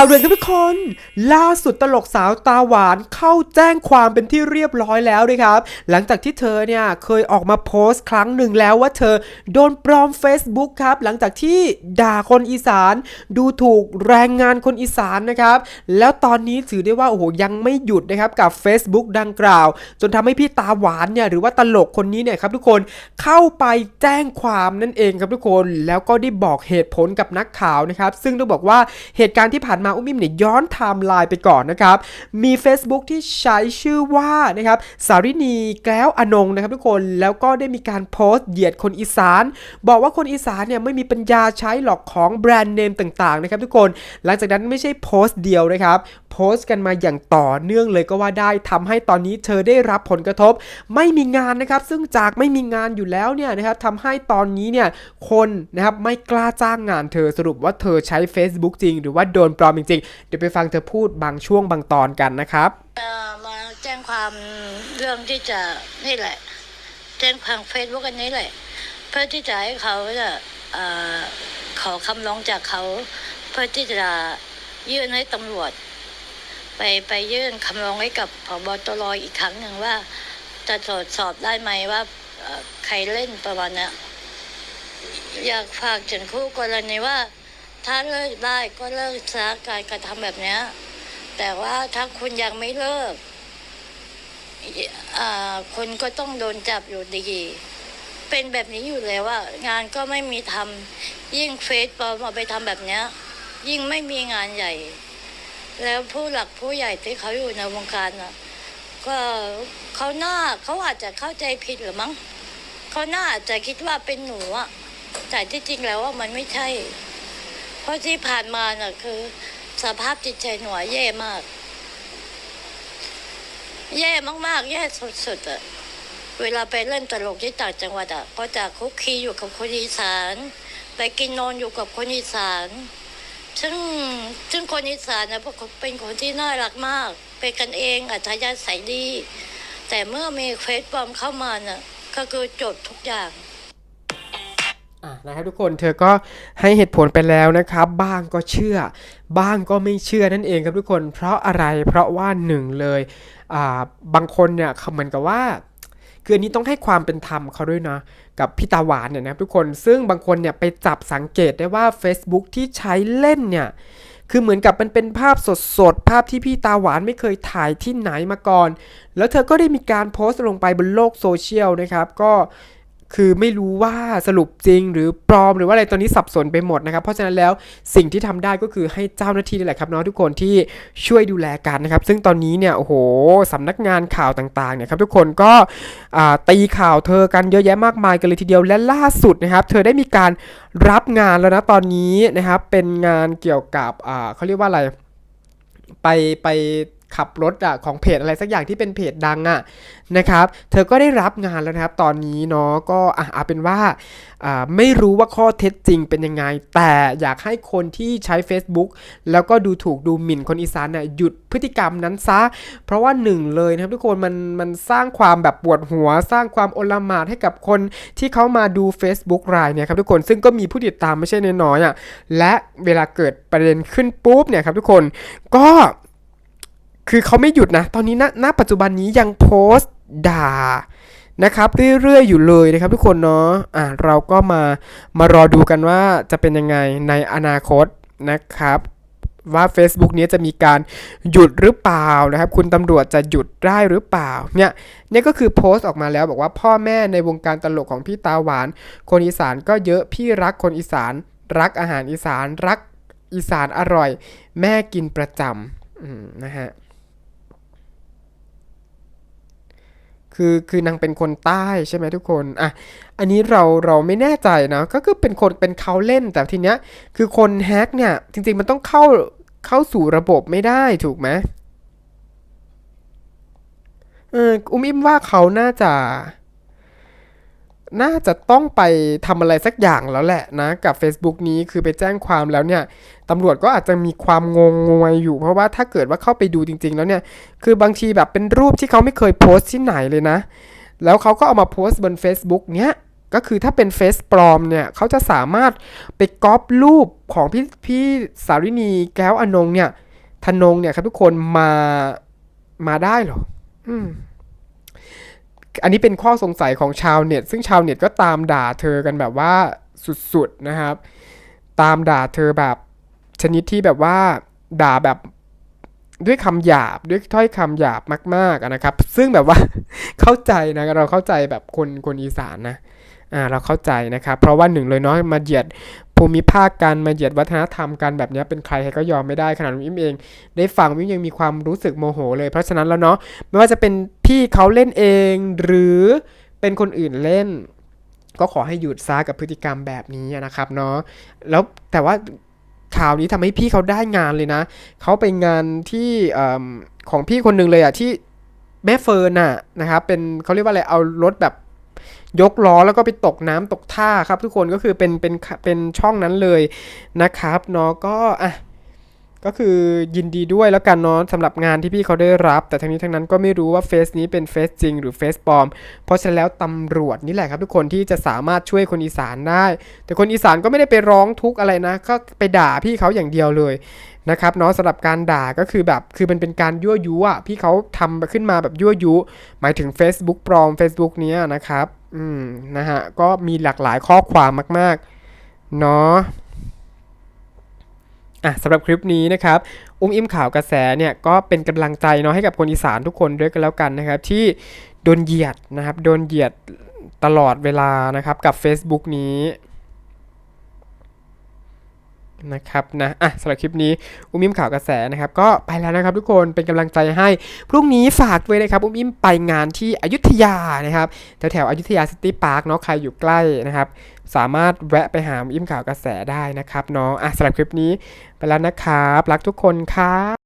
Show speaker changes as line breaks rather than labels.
าวเลยครับทุกคน ล่าสุดตลกสาวตาหวานเข้าแจ้งความเป็นที่เรียบร้อยแล้วนะครับ หลังจากที่เธอเนี่ยเคยออกมาโพสต์ครั้งหนึ่งแล้วว่าเธอโดนปลอม Facebook ครับ หลังจากที่ด่าคนอีสาน ดูถูกแรงงานคนอีสานนะครับ แล้วตอนนี้ถือได้ว่าโอ้โหยังไม่หยุดนะครับกับ Facebook ดังกล่าว จนทำให้พี่ตาหวานเนี่ยหรือว่าตลกคนนี้เนี่ยครับทุกคนเข้าไปแจ้งความนั่นเองครับทุกคน แล้วก็ได้บอกเหตุผลกับนักข่าวนะครับ ซึ่งต้องบอกว่าเหตุการณ์ที่ผ่านมาอุ้มอิมเนี่ยย้อนไทม์ไลน์ไปก่อนนะครับ มี Facebook ที่ใช้ชื่อว่านะครับสารินีแก้วอนงนะครับทุกคนแล้วก็ได้มีการโพสต์เหยียดคนอีสาน บอกว่าคนอีสานเนี่ยไม่มีปัญญาใช้หลอกของแบรนด์เนมต่างๆนะครับทุกคน หลังจากนั้นไม่ใช่โพสต์เดียวนะครับ สต์กันมาอย่างต่อเนื่องเลยก็ว่าได้ทำให้ตอนนี้เธอได้รับผลกระทบ ไม่มีงานนะครับ ซึ่งจากไม่มีงานอยู่แล้วเนี่ยนะครับทำให้ตอนนี้เนี่ยคนนะครับไม่กล้าจ้างงานเธอสรุปว่าเธอใช้ Facebook จริง หรือว่าโดนปลอมจริงๆเดี๋ยวไปฟังเธอพูดบางช่วงบางตอนกันนะครับ
มาแจ้งความเรื่องที่จะนี่แหละ แจ้งความเฟซบุ๊กอันนี้แหละ เพื่อที่จะให้เขาจะขอคำร้องจากเขา เพื่อที่จะยื่นให้ตำรวจ ไปไปยื่นคำร้องให้กับพบตรอีกครั้งหนึ่งว่า จะตรวจสอบได้ไหมว่าใครเล่นประมาณเนี้อยากฝากถึงคู่กรณีว่า ถ้าเลิกได้ก็เลิกซะการกระทำแบบเนี้ยแต่ว่าถ้าคุณยังไม่เลิกคุณก็ต้องโดนจับอยู่ดี เป็นแบบนี้อยู่แล้วว่างานก็ไม่มีทำยิ่งเฟซปลอมเอาไปทำแบบเนี้ยยิ่งไม่มีงานใหญ่ แล้วผู้หลักผู้ใหญ่ที่เขาอยู่ในวงการน่ะก็เขาหน้าเขาอาจจะเข้าใจผิดหรือมั้งเขาหน้าอาจจะคิดว่าเป็นหนูอะแต่ที่จริงแล้วว่ามันไม่ใช่ เพราะที่ผ่านมาน่ะคือ สภาพจิตใจหนูแย่มาก แย่มากๆ แย่สุดๆอะเวลาไปเล่นตลกที่ต่างจังหวัดอะก็จะคุกคีอยู่กับคนอีสาน ไปกินนอนอยู่กับคนอีสาน ซึ่งซึ่งคนอีสานนะพวกเป็นคนที่น่ารักมาก เป็นกันเองอัธยาศัยดี แต่เมื่อมีเฟซบอมเข้ามาน่ะก็คือจบทุกอย่าง
อะนะครับทุกคนเธอก็ให้เหตุผลไปแล้วนะครับ บ้างก็เชื่อ บ้างก็ไม่เชื่อนั่นเองครับทุกคน เพราะอะไรเพราะว่าหนึ่งเลยอ่าบางคนเนี่ยเขาเหมือนกับว่า คืออันนี้ต้องให้ความเป็นธรรมเขาด้วยนะ กับพี่ตาหวานเนี่ยนะครับทุกคนซึ่งบางคนเนี่ยไปจับสังเกตได้ว่า Facebook ที่ใช้เล่นเนี่ยคือเหมือนกับมันเป็นภาพสดๆ ภาพที่พี่ตาหวานไม่เคยถ่ายที่ไหนมาก่อน แล้วเธอก็ได้มีการโพสต์ลงไปบนโลกโซเชียลนะครับ ก็ คือไม่รู้ว่าสรุปจริง หรือปลอมหรือว่าอะไรตอนนี้สับสนไปหมดนะครับ เพราะฉะนั้นแล้วสิ่งที่ทำได้ก็คือให้เจ้าหน้าที่นี่แหละครับเนาะทุกคนที่ช่วยดูแลกันนะครับ ซึ่งตอนนี้เนี่ยโอ้โหสำนักงานข่าวต่างๆเนี่ยครับทุกคนก็ตีข่าวเธอกันเยอะแยะมากมายกันเลยทีเดียวและล่าสุดนะครับ เธอได้มีการรับงานแล้วนะตอนนี้นะครับเป็นงานเกี่ยวกับเขาเรียกว่าอะไรไปไป ขับรถอะของเพจอะไรสักอย่างที่เป็นเพจดังอะนะครับ เธอก็ได้รับงานแล้วนะครับ ตอนนี้เนาะก็อะเอาเป็นว่าไม่รู้ว่าข้อเท็จจริงเป็นยังไง แต่อยากให้คนที่ใช้ Facebook แล้วก็ดูถูกดูหมิ่นคนอีสานเนี่ยหยุดพฤติกรรมนั้นซะ เพราะว่าหนึ่งเลยนะครับทุกคนมันมันสร้างความแบบปวดหัว สร้างความโอลหมานให้กับคนที่เขามาดู Facebook รายเนี่ยครับทุกคนซึ่งก็มีผู้ติดตามไม่ใช่น้อยๆอะและเวลาเกิดประเด็นขึ้นปุ๊บเนี่ยครับทุกคนก็ คือเขาไม่หยุดนะ ตอนนี้ณณปัจจุบันนี้ยังโพสต์ด่านะครับเรื่อยๆอยู่เลยนะครับทุกคนเนาะอะเราก็มามารอดูกันว่าจะเป็นยังไงในอนาคตนะครับ ว่า Facebook นี้จะมีการหยุดหรือเปล่านะครับ คุณตำรวจจะหยุดได้หรือเปล่าเนี่ยเนี่ยก็คือโพสต์ออกมาแล้วบอกว่าพ่อแม่ในวงการตลกของพี่ตาหวาน คนอีสานก็เยอะพี่รักคนอีสาน รักอาหารอีสานรักอีสานอร่อย แม่กินประจำนะฮะ คือคือนางเป็นคนใต้ใช่ไหมทุกคนอะอันนี้เราเราไม่แน่ใจนะก็คือเป็นคนเป็นเขาเล่นแต่ทีเนี้ยคือคนแฮกเนี่ยจริงๆมันต้องเข้าเข้าสู่ระบบไม่ได้ถูกไหมเอออุ้มอิมว่าเขาน่าจะ น่าจะต้องไปทำอะไรสักอย่างแล้วแหละนะ กับ Facebook นี้คือไปแจ้งความแล้วเนี่ยตำรวจก็อาจจะมีความงงงวยอยู่ เพราะว่าถ้าเกิดว่าเข้าไปดูจริง ๆ แล้วเนี่ย คือบางทีแบบเป็นรูปที่เขาไม่เคยโพสต์ที่ไหนเลยนะ แล้วเขาก็เอามาโพสต์บน Facebook เนี้ยก็คือถ้าเป็นเฟซปลอมเนี่ยเขาจะสามารถไปก๊อปรูปของพี่พี่สารินีแก้วอนงเนี่ยธนงเนี่ยครับทุกคนมามาได้เหรอ อืม อันนี้เป็นข้อสงสัยของชาวเน็ต ซึ่งชาวเน็ตก็ตามด่าเธอกันแบบว่าสุดๆนะครับ ตามด่าเธอแบบชนิดที่แบบว่าด่าแบบด้วยคำหยาบด้วยถ้อยคำหยาบมากๆนะครับ ซึ่งแบบว่าเข้าใจนะเราเข้าใจแบบคนคนอีสานนะอ่าเราเข้าใจนะครับ เพราะว่าหนึ่งเลยเนาะมาเหยียด ภูมิภาคกันมาเหยียดวัฒนธรรมกันแบบนี้เป็นใครใครก็ยอมไม่ได้ขนาดวิมเอง ได้ฟังวิมยังมีความรู้สึกโมโห เลยเพราะฉะนั้นแล้วเนาะไม่ว่าจะเป็นพี่เขาเล่นเอง หรือเป็นคนอื่นเล่น ก็ขอให้หยุดซะกับพฤติกรรมแบบนี้นะครับเนาะแล้วแต่ว่าข่าวนี้ทำให้พี่เขาได้งานเลยนะ เขาไปงานที่ของพี่คนหนึ่งเลยอะที่แม่เฟิร์นน่ะนะครับเป็นเขาเรียกว่าอะไรเอารถแบบ ยกล้อแล้วก็ไปตกน้ำตกท่าครับ ทุกคนก็คือเป็นเป็นเป็นช่องนั้นเลยนะครับเนาะก็อะ ก็คือยินดีด้วยแล้วกันเนาะสำหรับงานที่พี่เขาได้รับ แต่ทั้งนี้ทั้งนั้นก็ไม่รู้ว่าเฟซนี้เป็นเฟซจริงหรือเฟซปลอม เพราะฉะนั้นแล้วตำรวจนี่แหละครับทุกคนที่จะสามารถช่วยคนอีสานได้ แต่คนอีสานก็ไม่ได้ไปร้องทุกข์อะไรนะก็ไปด่าพี่เขาอย่างเดียวเลยนะครับเนาะสำหรับการด่าก็คือแบบคือมันเป็นการยั่วยุอะพี่เขาทำขึ้นมาแบบยั่วยุหมายถึง Facebook ปลอม Facebook เนี้ยนะครับอืมนะฮะก็มีหลากหลายข้อความมากๆเนาะ อะสำหรับคลิปนี้นะครับอุ้มอิ่มข่าวกระแสเนี่ยก็เป็นกำลังใจเนาะให้กับคนอีสานทุกคนด้วยกันแล้วกันนะครับ ที่โดนเหยียดนะครับโดนเหยียดตลอดเวลานะครับกับ Facebook นี้ นะครับนะอะสำหรับคลิปนี้อุ้มอิ่มข่าวกระแสนะครับก็ไปแล้วนะครับทุกคนเป็นกำลังใจให้ พรุ่งนี้ฝากด้วยนะครับอุ้มอิ่มไปงานที่อยุธยานะครับแถวแถวๆอยุธยาซิตี้พาร์คเนาะใครอยู่ใกล้นะครับ สามารถแวะไปหาอุ้มอิ่มข่าวกระแสได้นะครับเนาะอะสำหรับคลิปนี้ไปแล้วนะครับ รักทุกคนครับ